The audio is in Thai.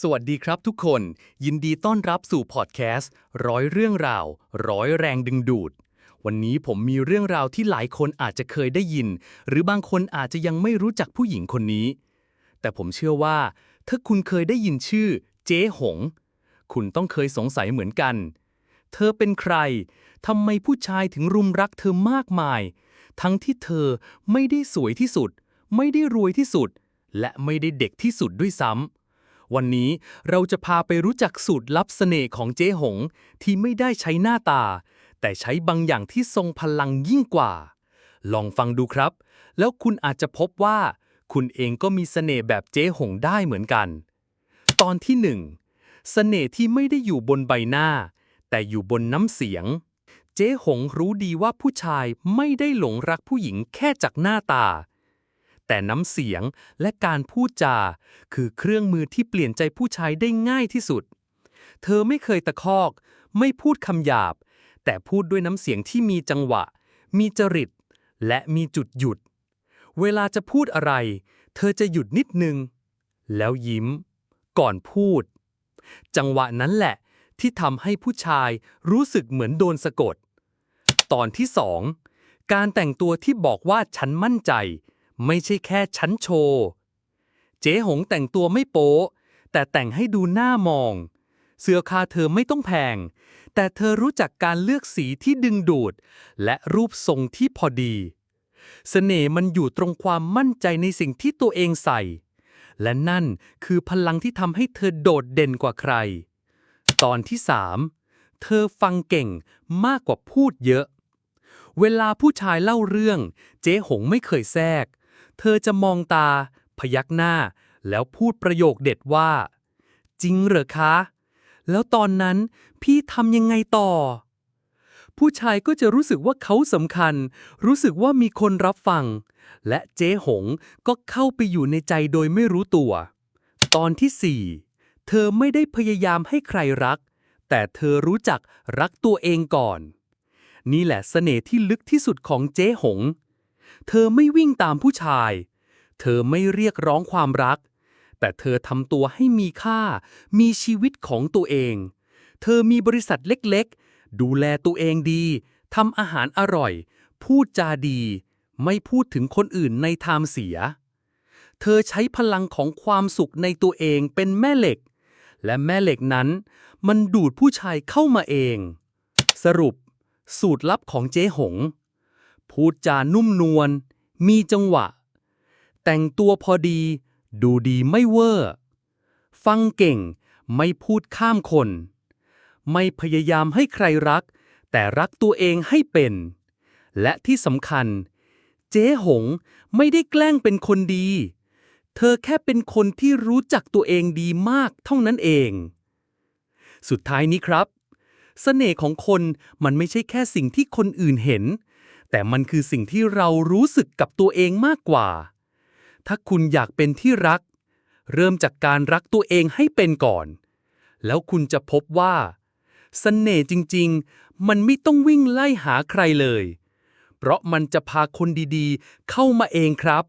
สวัสดีครับทุกคน ยินดีต้อนรับสู่พอดแคสต์ร้อยเรื่องราว ร้อยแรงดึงดูด วันนี้ผมมีเรื่องราวที่หลายคนอาจจะเคยได้ยิน หรือบางคนอาจจะยังไม่รู้จักผู้หญิงคนนี้ แต่ผมเชื่อว่า ถ้าคุณเคยได้ยินชื่อ เจ๊หง คุณต้องเคยสงสัยเหมือนกัน เธอเป็นใครทำไมผู้ชายถึงรุมรักเธอมากมาย ทั้งที่เธอไม่ได้สวยที่สุด ไม่ได้รวยที่สุด และไม่ได้เด็กที่สุดด้วยซ้ำ วันนี้เราจะพาไปรู้จักสูตรลับเสน่ห์ของเจ๊หง ที่ไม่ได้ใช้หน้าตา แต่ใช้บางอย่างที่ทรงพลังยิ่งกว่า ลองฟังดูครับ แล้วคุณอาจจะพบว่า คุณเองก็มีเสน่ห์แบบเจ๊หงได้เหมือนกัน ตอนที่หนึ่งเสน่ห์ที่ไม่ได้อยู่บนใบหน้า แต่อยู่บนน้ำเสียง เจ๊หงรู้ดีว่าผู้ชายไม่ได้หลงรักผู้หญิงแค่จากหน้าตา แต่น้ำเสียงและการพูดจา คือเครื่องมือที่เปลี่ยนใจผู้ชายได้ง่ายที่สุด เธอไม่เคยตะคอก ไม่พูดคำหยาบ แต่พูดด้วยน้ำเสียงที่มีจังหวะ มีจริต และมีจุดหยุด เวลาจะพูดอะไร เธอจะหยุดนิดนึง แล้วยิ้ม ก่อนพูด จังหวะนั้นแหละ ที่ทำให้ผู้ชายรู้สึกเหมือนโดนสะกด ตอนที่สองการแต่งตัวที่บอกว่าฉันมั่นใจ ไม่ใช่แค่ฉันโชว์ เจ๊หงแต่งตัวไม่โป๊ะ แต่แต่งให้ดูน่ามอง เสื้อคาเธอไม่ต้องแพง แต่เธอรู้จักการเลือกสีที่ดึงดูด และรูปทรงที่พอดีเสน่ห์มันอยู่ตรงความมั่นใจในสิ่งที่ตัวเองใส่ และนั่นคือพลังที่ทำให้เธอโดดเด่นกว่าใคร ตอนที่3เธอฟังเก่งมากกว่าพูดเยอะ เวลาผู้ชายเล่าเรื่อง เจ๊หงไม่เคยแทรก เธอจะมองตา พยักหน้า แล้วพูดประโยคเด็ดว่า จริงเหรอคะ แล้วตอนนั้นพี่ทำยังไงต่อ ผู้ชายก็จะรู้สึกว่าเขาสำคัญ รู้สึกว่ามีคนรับฟัง และเจ๊หงก็เข้าไปอยู่ในใจโดยไม่รู้ตัว ตอนที่4เธอไม่ได้พยายามให้ใครรัก แต่เธอรู้จักรักตัวเองก่อน นี่แหละเสน่ห์ที่ลึกที่สุดของเจ๊หง เธอไม่วิ่งตามผู้ชาย เธอไม่เรียกร้องความรัก แต่เธอทำตัวให้มีค่า มีชีวิตของตัวเอง เธอมีบริษัทเล็กๆ ดูแลตัวเองดีทำอาหารอร่อย พูดจาดี ไม่พูดถึงคนอื่นในทามเสีย เธอใช้พลังของความสุขในตัวเองเป็นแม่เหล็ก และแม่เหล็กนั้น มันดูดผู้ชายเข้ามาเอง สรุป สูตรลับของเจ๊หง พูดจานุ่มนวล มีจังหวะ แต่งตัวพอดี ดูดีไม่เวอร์ ฟังเก่ง ไม่พูดข้ามคน ไม่พยายามให้ใครรัก แต่รักตัวเองให้เป็น และที่สำคัญ เจ๊หงไม่ได้แกล้งเป็นคนดี เธอแค่เป็นคนที่รู้จักตัวเองดีมากเท่านั้นเอง สุดท้ายนี้ครับเสน่ห์ของคนมันไม่ใช่แค่สิ่งที่คนอื่นเห็น แต่มันคือสิ่งที่เรารู้สึกกับตัวเองมากกว่า ถ้าคุณอยากเป็นที่รัก เริ่มจากการรักตัวเองให้เป็นก่อน แล้วคุณจะพบว่าเสน่ห์จริง ๆ มันไม่ต้องวิ่งไล่หาใครเลย เพราะมันจะพาคนดีๆ เข้ามาเองครับ